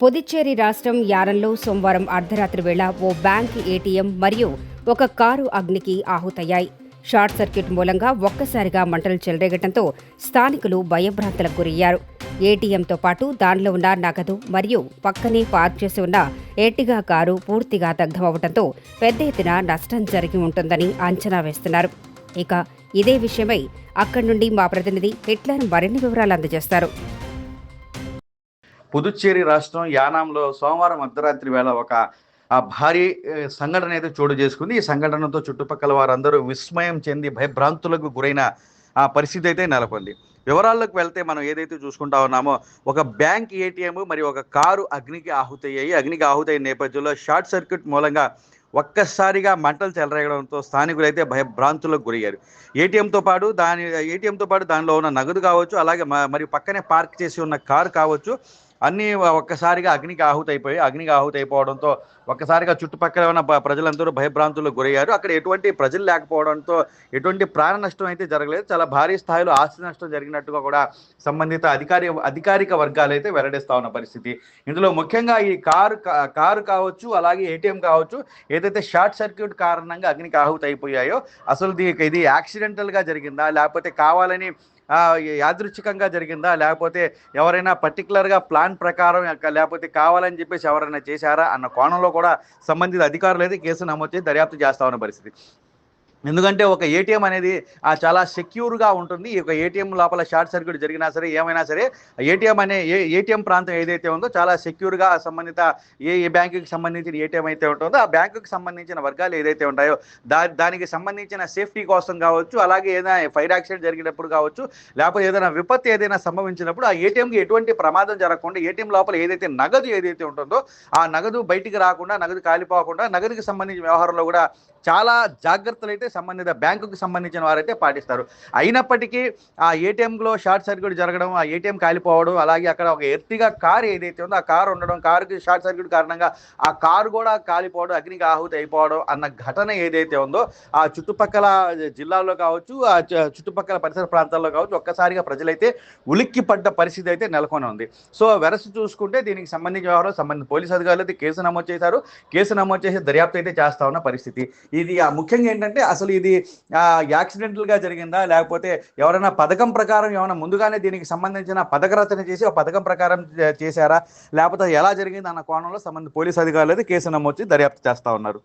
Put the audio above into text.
పుదుచ్చేరి రాష్ట్రం యారంలో సోమవారం అర్ధరాత్రి వేళ ఓ బ్యాంక్ ఏటీఎం మరియు ఒక కారు అగ్నికి ఆహుతయ్యాయి. షార్ట్ సర్క్యూట్ మూలంగా ఒక్కసారిగా మంటలు చెలరేగటంతో స్థానికులు భయభ్రాంతలకు గురయ్యారు. ఏటీఎంతో పాటు దానిలో ఉన్న నగదు మరియు పక్కనే పార్క్ చేసి ఉన్న ఎర్టిగా కారు పూర్తిగా దగ్ధమవడంతో పెద్ద ఎత్తున నష్టం జరిగి ఉంటుందని అంచనా వేస్తున్నారు. ఇక ఇదే విషయమై అక్కడి నుండి మా ప్రతినిధి హిట్లర్ మరిన్ని వివరాలు అందజేస్తారు. పుదుచ్చేరి రాష్ట్రం యానాంలో సోమవారం అర్ధరాత్రి వేళ ఒక ఆ భారీ సంఘటన అయితే చోటు చేసుకుంది. ఈ సంఘటనతో చుట్టుపక్కల వారందరూ విస్మయం చెంది భయభ్రాంతులకు గురైన ఆ పరిస్థితి అయితే నెలకొంది. వివరాల్లోకి వెళ్తే మనం ఏదైతే చూసుకుంటా ఉన్నామో ఒక బ్యాంక్ ఏటీఎం మరి ఒక కారు అగ్నికి ఆహుతయ్యాయి. అగ్నికి ఆహుతైన నేపథ్యంలో షార్ట్ సర్క్యూట్ మూలంగా ఒక్కసారిగా మంటలు చెలరేగడంతో స్థానికులు అయితే భయభ్రాంతులకు గురయ్యారు. ఏటీఎంతో పాటు దాని ఏటీఎంతో పాటు దానిలో ఉన్న నగదు కావచ్చు అలాగే మ- పక్కనే పార్క్ చేసి ఉన్న కారు కావచ్చు అన్నీ ఒక్కసారిగా అగ్నికి ఆహుతైపోయి అగ్నికి ఆహుతైపోవడంతో ఒక్కసారిగా చుట్టుపక్కల ఉన్న ప్రజలందరూ భయభ్రాంతులకు గురయ్యారు. అక్కడ ఎటువంటి ప్రజలు లేకపోవడంతో ఎటువంటి ప్రాణ నష్టం అయితే జరగలేదు. చాలా భారీ స్థాయిలో ఆస్తి నష్టం జరిగినట్టుగా కూడా సంబంధిత అధికారి అధికారిక వర్గాలు అయితే వెల్లడిస్తా ఉన్న పరిస్థితి. ఇందులో ముఖ్యంగా ఈ కారు కారు కావచ్చు అలాగే ఏటీఎం కావచ్చు ఏదైతే షార్ట్ సర్క్యూట్ కారణంగా అగ్నికి ఆహుతి అయిపోయాయో అసలు దీనికి ఇది యాక్సిడెంటల్గా జరిగిందా? లేకపోతే కావాలని యాదృచ్ఛికంగా జరిగిందా? లేకపోతే ఎవరైనా పర్టికులర్గా ప్లాన్ ప్రకారం లేకపోతే కావాలని చెప్పేసి ఎవరైనా చేశారా? అన్న కోణంలో కూడా సంబంధిత అధికారులు అయితే కేసు నమోదు చేసి దర్యాప్తు చేస్తా ఉన్న పరిస్థితి. ఎందుకంటే ఒక ఏటీఎం అనేది చాలా సెక్యూర్గా ఉంటుంది. ఈ యొక్క ఏటీఎం లోపల షార్ట్ సర్క్యూట్ జరిగినా సరే ఏమైనా సరే ఏటీఎం అనే ఏ ఏటీఎం ప్రాంతం ఏదైతే ఉందో చాలా సెక్యూర్గా సంబంధిత ఏ ఏ బ్యాంకుకి సంబంధించిన ఏటీఎం అయితే ఉంటుందో ఆ బ్యాంకుకి సంబంధించిన వర్గాలు ఏదైతే ఉంటాయో దా దానికి సంబంధించిన సేఫ్టీ కోసం కావచ్చు అలాగే ఏదైనా ఫైర్ యాక్సిడెంట్ జరిగినప్పుడు కావచ్చు లేకపోతే ఏదైనా విపత్తు ఏదైనా సంభవించినప్పుడు ఆ ఏటీఎంకి ఎటువంటి ప్రమాదం జరగకుండా ఏటీఎం లోపల ఏదైతే నగదు ఏదైతే ఉంటుందో ఆ నగదు బయటికి రాకుండా నగదు కాలిపోకుండా నగదుకి సంబంధించిన వ్యవహారంలో కూడా చాలా జాగ్రత్తలు అయితే సంబంధిత బ్యాంకుకి సంబంధించిన వారైతే పాటిస్తారు. అయినప్పటికీ ఆ ఏటీఎంలో షార్ట్ సర్క్యూట్ జరగడం ఆ ఏటీఎం కాలిపోవడం అలాగే అక్కడ ఒక ఎర్తిగా కారు ఏదైతే ఉందో ఆ కారు ఉండడం కారుకి షార్ట్ సర్క్యూట్ కారణంగా ఆ కారు కూడా కాలిపోవడం అగ్నికి ఆహుతి అయిపోవడం అన్న ఘటన ఏదైతే ఉందో ఆ చుట్టుపక్కల జిల్లాల్లో కావచ్చు ఆ చుట్టుపక్కల పరిసర ప్రాంతాల్లో కావచ్చు ఒక్కసారిగా ప్రజలైతే ఉలిక్కి పడ్డ పరిస్థితి అయితే నెలకొని ఉంది. సో వెరసి చూసుకుంటే దీనికి సంబంధించిన వ్యవహారం సంబంధించిన పోలీసు అధికారులు అయితే కేసు నమోదు చేశారు. కేసు నమోదు చేసి దర్యాప్తు అయితే చేస్తా ఉన్న పరిస్థితి. ఇది ఆ ముఖ్యంగా ఏంటంటే అసలు ఇది ఆ, జరిగిందా? లేకపోతే ఎవరైనా పథకం ప్రకారం ఏమైనా ముందుగానే దీనికి సంబంధించిన పథక రచన చేసి ఆ పథకం ప్రకారం చేశారా? లేకపోతే ఎలా జరిగింది అన్న కోణంలో సంబంధించిన పోలీసు అధికారులు అయితే కేసు నమోదు దర్యాప్తు చేస్తా ఉన్నారు.